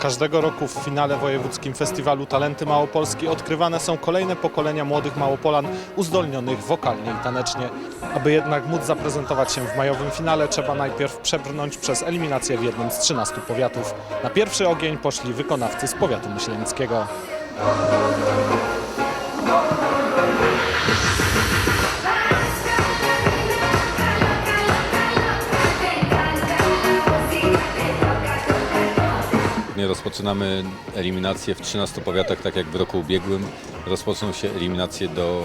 Każdego roku w finale wojewódzkim festiwalu Talenty Małopolski odkrywane są kolejne pokolenia młodych Małopolan uzdolnionych wokalnie i tanecznie. Aby jednak móc zaprezentować się w majowym finale, trzeba najpierw przebrnąć przez eliminację w jednym z 13 powiatów. Na pierwszy ogień poszli wykonawcy z powiatu myślenickiego. Rozpoczynamy eliminację w 13 powiatach, tak jak w roku ubiegłym. Rozpoczną się eliminacje do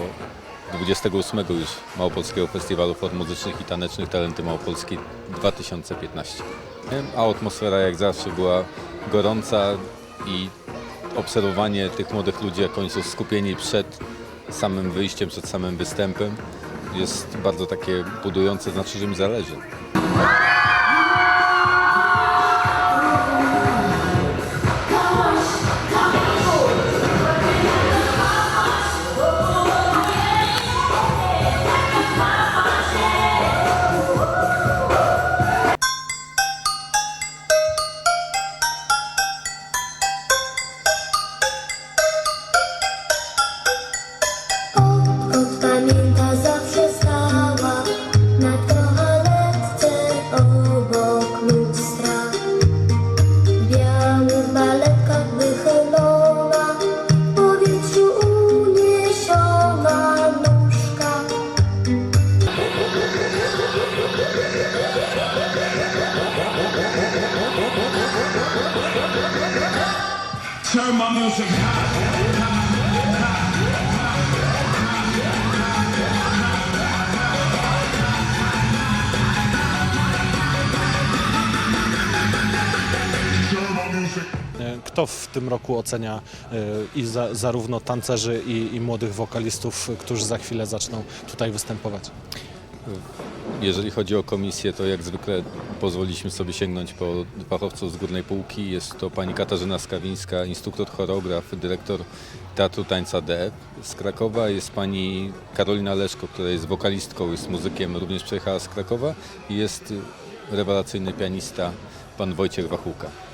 28 już Małopolskiego Festiwalu Form Muzycznych i Tanecznych Talenty Małopolski 2015. A atmosfera jak zawsze była gorąca i obserwowanie tych młodych ludzi, jak oni są skupieni przed samym wyjściem, przed samym występem jest bardzo takie budujące, znaczy, że mi zależy. Turn my music Kto w tym roku ocenia e, i za, zarówno tancerzy i, i młodych wokalistów, którzy za chwilę zaczną tutaj występować? Jeżeli chodzi o komisję, to jak zwykle pozwoliliśmy sobie sięgnąć po fachowców z górnej półki. Jest to pani Katarzyna Skawińska, instruktor choreograf, dyrektor Teatru Tańca DF z Krakowa. Jest pani Karolina Leszko, która jest wokalistką, jest muzykiem, również przyjechała z Krakowa. I jest rewelacyjny pianista, pan Wojciech Wachułka.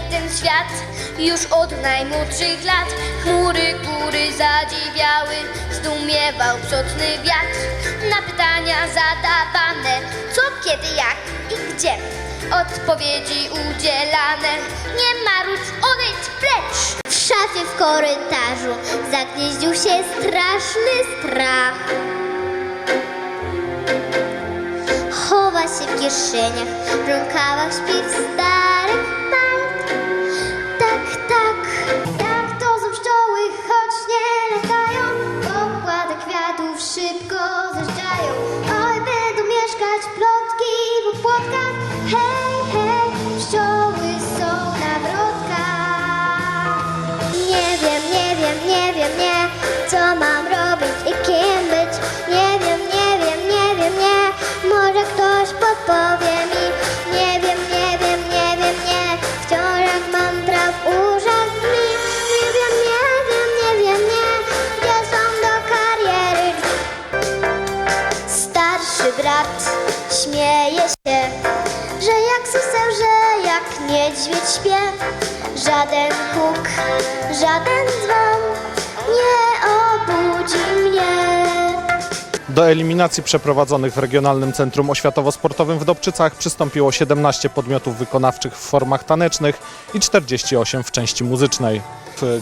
Ten świat już od najmłodszych lat. Chmury góry zadziwiały, zdumiewał przodny wiatr. Na pytania zadawane, co, kiedy, jak i gdzie. Odpowiedzi udzielane, nie marudź, odejdź precz. W szafie w korytarzu zagnieździł się straszny strach. Chowa się w kieszeniach, w rękawach śpi w starych co mam robić i kim być. Nie wiem, nie wiem, nie wiem, nie. Może ktoś podpowie mi. Nie wiem, nie wiem, nie wiem, nie. Wciąż mam praw urzęd mi Nie wiem, nie wiem, nie wiem, nie. Gdzie są do kariery? Starszy brat śmieje się Że jak suseł, że jak niedźwiedź śpiew Żaden huk, żaden dzwon nie obudzi mnie. Do eliminacji przeprowadzonych w Regionalnym Centrum Oświatowo-Sportowym w Dobczycach przystąpiło 17 podmiotów wykonawczych w formach tanecznych i 48 w części muzycznej.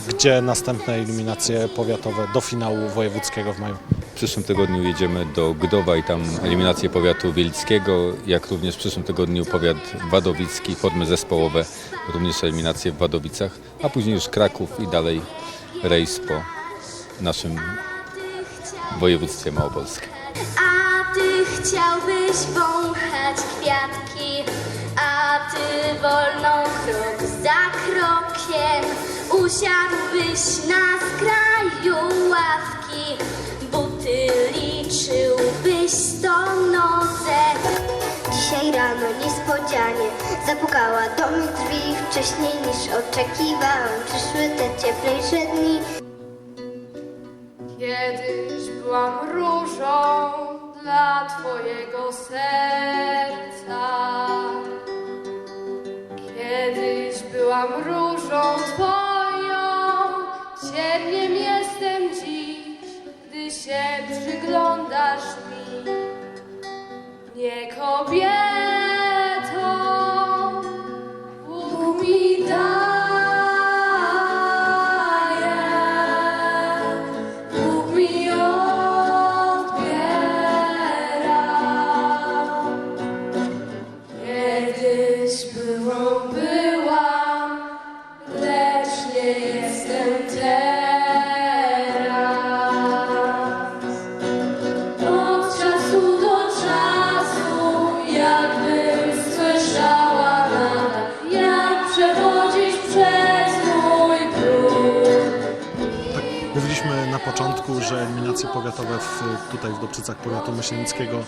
Gdzie następne eliminacje powiatowe do finału wojewódzkiego w maju? W przyszłym tygodniu jedziemy do Gdowa i tam eliminację powiatu wielickiego, jak również w przyszłym tygodniu powiat wadowicki, formy zespołowe, również eliminacje w Wadowicach, a później już Kraków i dalej rejs po naszym województwie małopolskim. A ty chciałbyś wąchać kwiatki, a ty wolno krok za krokiem usiadłbyś na skraju ławki, buty liczyłbyś sto noce. Dzisiaj rano niespodzianie zapukała do mnie drzwi wcześniej niż oczekiwałam. Przyszły te cieplejsze dni. Kiedyś byłam różą dla Twojego serca. Że eliminacje powiatowe w, tutaj w Dobczycach powiatu myślenickiego